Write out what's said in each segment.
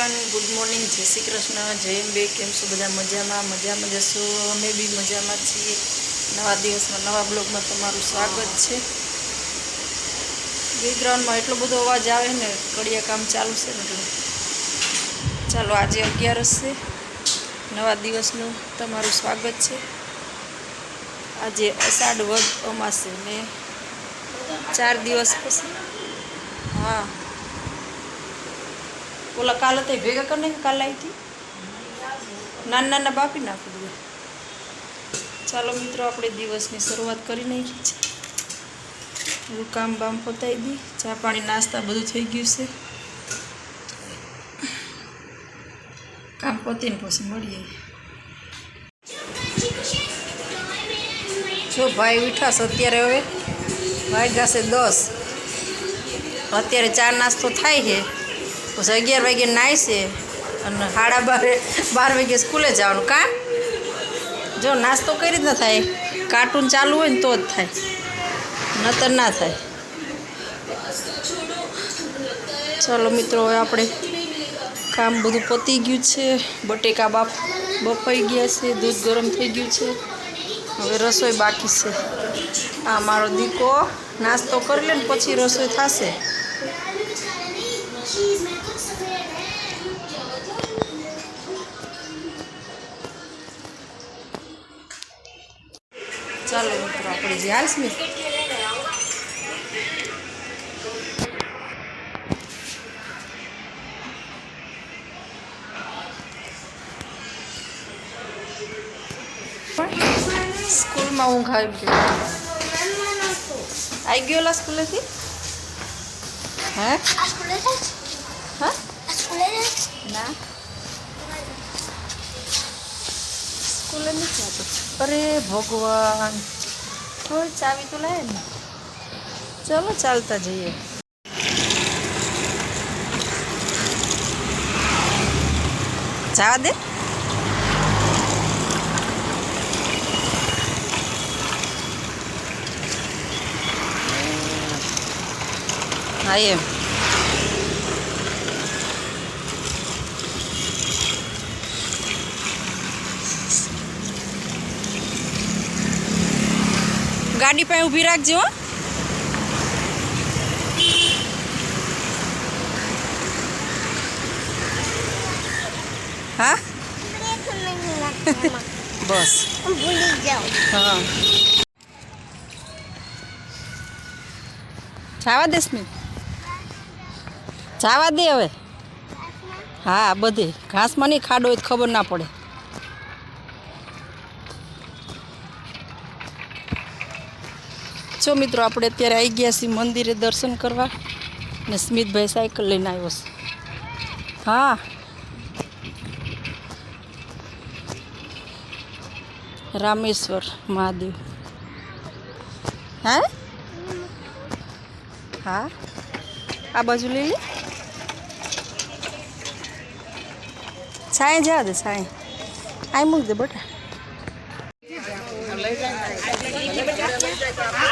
Everyone good morning જય શ્રી કૃષ્ણ, જય અંબે, કેમ છો બધા? મજામાં મજામાં જશો? અમે બી મજામાં છીએ. નવા દિવસમાં, નવા બ્લોગમાં તમારું સ્વાગત છે. બેકગ્રાઉન્ડમાં એટલો બધો અવાજ આવે ને, કડિયા કામ ચાલુ છે ને એટલે. ચાલો, આજે અગિયારસ છે. નવા દિવસનું તમારું સ્વાગત છે. આજે અષાઢ વધ અમાસે ને ચાર દિવસ પછી. હા. ઓલા કાલ હતા ભેગા ભેગા કરીને કાલ આવી હતી નાના નાના બાપી નાખી દઉં ચાલો મિત્રો, આપણે દિવસની શરૂઆત કરી નાખી છે. કામ બામ પતાવી દી, ચા પાણી, નાસ્તા બધું થઈ ગયું છે. કામ પતીને પછી મળીએ. જો ભાઈ ઉઠાશ અત્યારે હવે. ભાઈ ગાશે દસ. અત્યારે ચા નાસ્તો થાય છે. પછી અગિયાર વાગે નાય છે અને સાડા બારે બાર વાગે સ્કૂલે જવાનું. કાં? જો, નાસ્તો કઈ રીતના થાય. કાર્ટૂન ચાલુ હોય ને તો જ થાય. નતર ના થાય. ચાલો મિત્રો, હવે આપણે કામ બધું પતી ગયું છે. બટેકા બાપ બફાઈ ગયા છે, દૂધ ગરમ થઈ ગયું છે. હવે રસોઈ બાકી છે. આ મારો દીકો. નાસ્તો કરી લે ને પછી રસોઈ થશે. ચાલો મિત્રો આપણે જે હાલસ્મી સ્કૂલમાં ઊંઘ આવી ગયો આવી ગયેલા સ્કૂલેથી? હે? હા? ના. સ્કૂલે નથી આવતો અરે ભગવાન. કોઈ ચાવી તો લાવે ને ચલો ચાલતા જઈએ. જવા દે. હા, એમ. ગાડી પાસે ઊભી રાખજો, હો. બસ. ભૂલી જાઉં હા જાવા દે હવે. હા બધે. ઘાસમાં ખાડો હોય ખબર ના પડે. જો મિત્રો, આપણે અત્યારે આવી ગયા છીએ મંદિરે દર્શન કરવા ને સ્મિતભાઈ સાયકલ લઈને આવ્યો છે. હા. રામેશ્વર મહાદેવ. હા? હા? આ બાજુ લઈ લે. સાંઈ જવા દે, સાંઈ. આઈ મૂક દે બટા.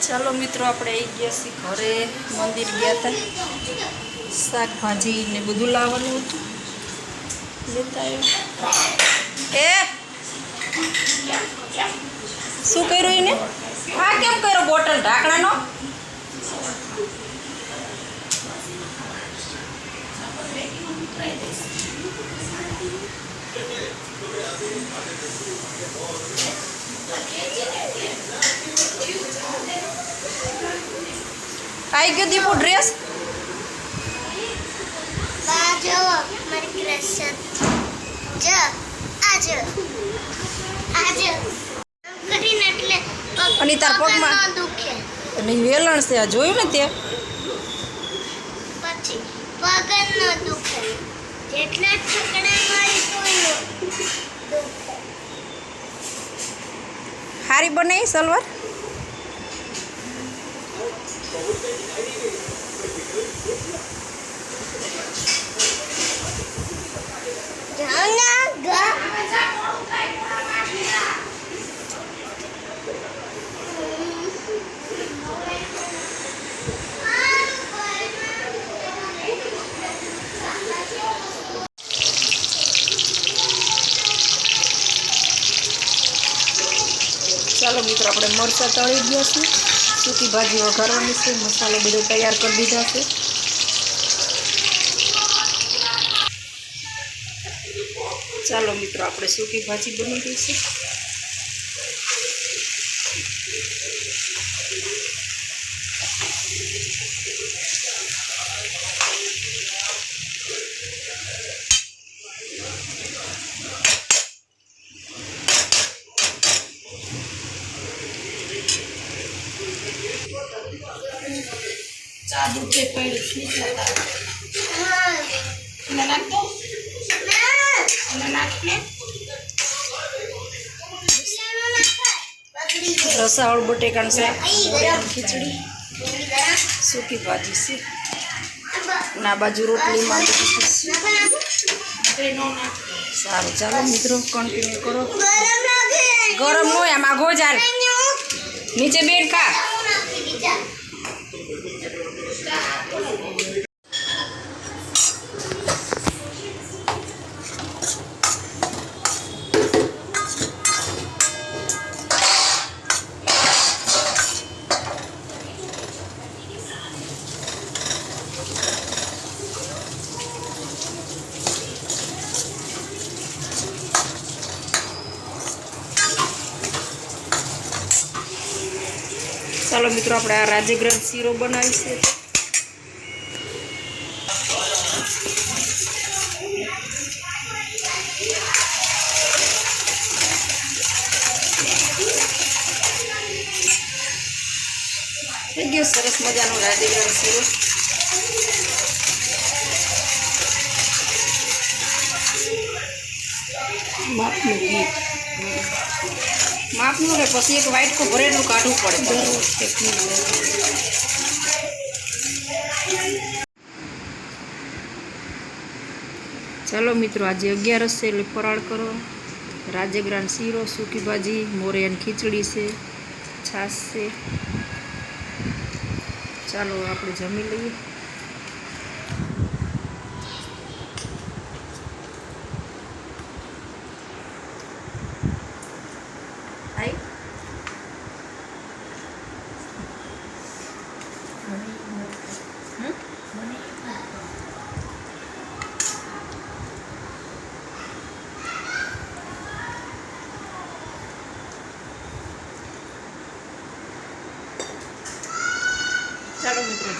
ચાલો મિત્રો, આપણે આવી ગયા છીએ ઘરે. મંદિર ગયા હતા શાકભાજી ને બધું લાવવાનું હતું. લેતા એ! શું કર્યું એને? આ કેમ કર્યો બોટલ? ઢાંકણાનો? આવી ગયો દીપુ ડ્રેસ જો મારી ક્રશ જો આ આજે કરીને એટલે અને તાર પગમાં? દુખે. અને વેલણ છે આ જોયું ને તે? પછી પગ જ ન દુખે. જેટલા ઠકડા મારી તોય ન દુખે હારી બનાવી સલવાર? જાના ગા ચાલો મિત્રો આપણે મરચાં તળી ગયા છે. સૂકી ભાજી વઘારવાની છે, મસાલો બધો તૈયાર કરી દીધા છે. ચાલો મિત્રો, આપણે સૂકી ભાજી બની છે ચા દૂધ પડ્યું નાખતો એને નાખીને રસાવાળ બટેકાનું શાક ખીચડી સૂકી ભાજી છે અને આ બાજુ રોટલીમાં બધું છે. સારું ચાલો મિત્રો કન્ટિન્યુ કરો ગરમ ન હોય આમ આગો ચાલ નીચે બેન ખા ચાલો મિત્રો આપણે આ રાજગ્રંથ શીરો બનાવીશું. થઈ ગયો સરસ મજાનો રાજગ્રંથ શીરો. માપનું ઘી માપનું ને પછી એક વાઇટ કો ભરેલું કાઢવું પડે. ચાલો મિત્રો, આજે અગિયારસ છે એટલે ફરાળ કરો. રાજેગ્રાન શીરો, સૂકી ભાજી મોરિયાની ખીચડી છે. છાશ છે. ચાલો, આપણે જમી લઈએ.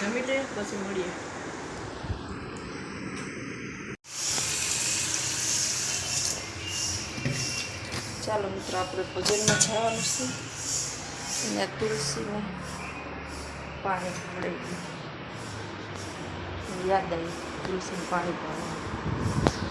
જમી લે, પછી મળીએ. ચાલો મિત્રો, આપણે ભોજનમાં જવાનું છે. અને તુલસીનું પાણી મળે. યાદ આવી, તુલસીનું પાણી પાવાનું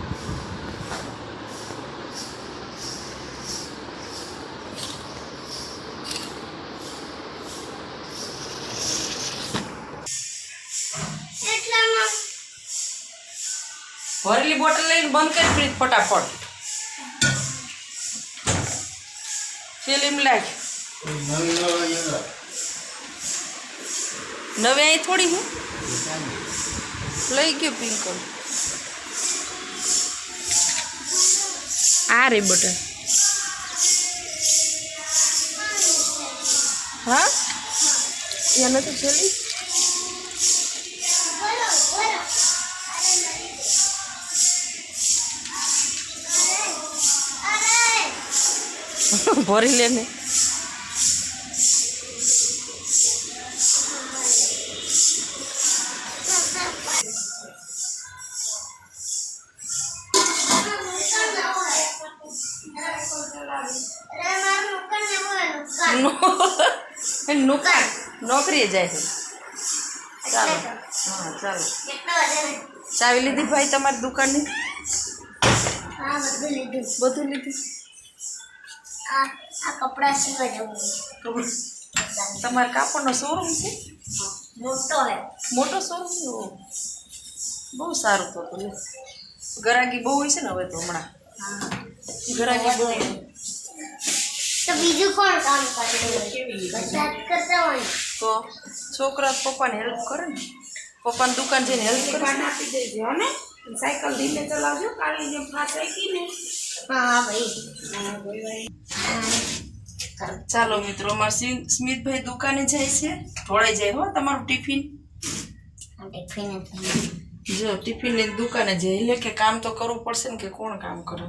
ભરેલી બોટલ લઈને બંધ કરી ફ્રીજ ફટાફટ. ફિલ્મ લાખ નવે અહીં થોડી હું? લઈ ગયો પિંક આ રે બટર હા? એને તો છેલ્લી? ભરી લે ને. નોકરીએ જાય છે. ચાલો. હા ચાલો. ચાવી લીધી ભાઈ તમારી દુકાનની? બધું લીધું? આ આ કપડાં સીવા જવું તમારે કાપડનો શોરૂમ છે? મોટો હે. મોટો શોરૂમ છે? બહુ સારું તો તમે ગરાગી બહુ હોય છે ને હવે તો હમણાં? હા. ગરાગી બહુ. તો બીજું કોણ કામ કરે? તો છોકરા પપ્પાને હેલ્પ કરે ને? પપ્પાની દુકાન જઈને હેલ્પ કરે આપી દેજો ને? સાયકલ ધીમે ચલાવજો કાલી જેમ ફાસ ગઈ ને હા ભાઈ. ચાલો મિત્રો અમારા સ્મિતભાઈ દુકાને જાય છે. ઢોળાઈ જાય હો તમારું ટિફિન? જો ટિફિન લઈને દુકાને જાય. એટલે કે કામ તો કરવું પડશે ને કે કોણ કામ કરે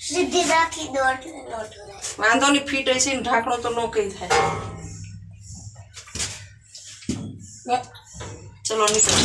સીધી રાખી દો એટલે લોટ રહે વાંધો નહીં ફીટ હશે ને ઢાંકણો તો નો કઈ થાય. ચલો નીકળો.